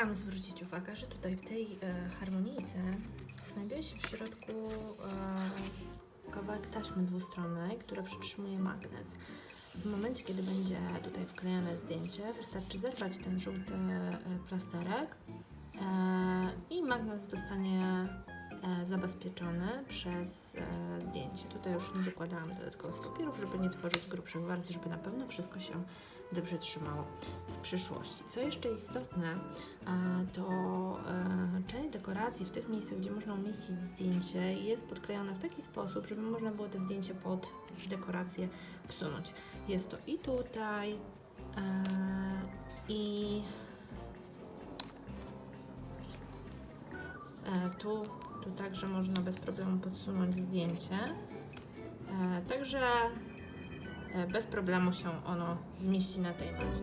chciałam zwrócić uwagę, że tutaj w tej e, harmonijce znajduje się w środku e, taśmy dwustronnej, która przytrzymuje magnes. W momencie, kiedy będzie tutaj wklejane zdjęcie, wystarczy zerwać ten żółty e, plasterek e, i magnes zostanie e, zabezpieczony przez zdjęcie. Tutaj już nie dokładałam dodatkowych papierów, żeby nie tworzyć grubszych warstw, żeby na pewno wszystko się dobrze trzymało przyszłości. Co jeszcze istotne, to e, część dekoracji w tych miejscach, gdzie można umieścić zdjęcie, jest podklejona w taki sposób, żeby można było to zdjęcie pod dekorację wsunąć. Jest to i tutaj, e, i e, tu, tu także można bez problemu podsunąć zdjęcie. Także bez problemu się ono zmieści na tej macie.